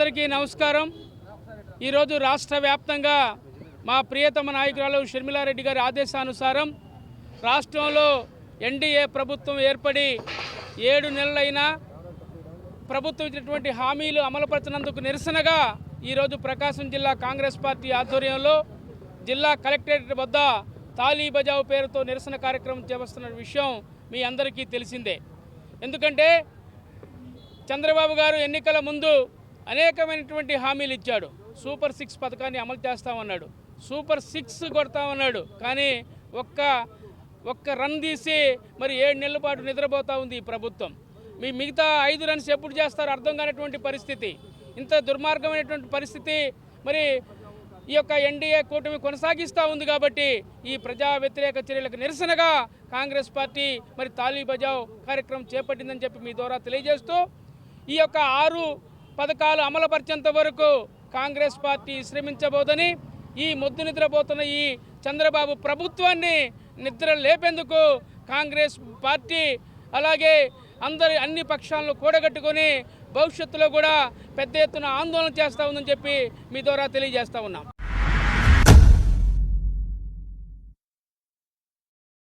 అందరికీ నమస్కారం. ఈరోజు రాష్ట్ర వ్యాప్తంగా మా ప్రియతమ నాయకురాలు షర్మిలారెడ్డి గారి ఆదేశానుసారం రాష్ట్రంలో ఎన్డీఏ ప్రభుత్వం ఏర్పడి ఏడు నెలలైనా ప్రభుత్వం ఇచ్చినటువంటి హామీలు అమలుపరచినందుకు నిరసనగా ఈరోజు ప్రకాశం జిల్లా కాంగ్రెస్ పార్టీ ఆధ్వర్యంలో జిల్లా కలెక్టరేట్ వద్ద తాలీ బజావు పేరుతో నిరసన కార్యక్రమం చేస్తున్న విషయం మీ అందరికీ తెలిసిందే. ఎందుకంటే చంద్రబాబు గారు ఎన్నికల ముందు అనేకమైనటువంటి హామీలు ఇచ్చాడు. సూపర్ సిక్స్ పథకాన్ని అమలు చేస్తామన్నాడు. సూపర్ సిక్స్ కొడతామన్నాడు. కానీ ఒక్క ఒక్క రన్ తీసి మరి ఏడు నెలల పాటు నిద్రపోతూ ఉంది ఈ ప్రభుత్వం. మీ మిగతా ఐదు రన్స్ ఎప్పుడు చేస్తారో అర్థం కానటువంటి పరిస్థితి. ఇంత దుర్మార్గమైనటువంటి పరిస్థితి మరి ఈ యొక్క ఎన్డీఏ కూటమి కొనసాగిస్తూ ఉంది కాబట్టి ఈ ప్రజా వ్యతిరేక చర్యలకు నిరసనగా కాంగ్రెస్ పార్టీ మరి తాలీ బజావ్ కార్యక్రమం చేపట్టిందని చెప్పి మీ ద్వారా తెలియజేస్తూ ఈ యొక్క ఆరు పథకాలు అమలుపరిచేంత వరకు కాంగ్రెస్ పార్టీ శ్రమించబోదని ఈ మొద్దు నిద్రపోతున్న ఈ చంద్రబాబు ప్రభుత్వాన్ని నిద్ర లేపేందుకు కాంగ్రెస్ పార్టీ అలాగే అందరి అన్ని పక్షాలను కూడగట్టుకొని భవిష్యత్తులో కూడా పెద్ద ఎత్తున ఆందోళన చేస్తూ ఉందని చెప్పి మీ ద్వారా తెలియజేస్తూ ఉన్నాం.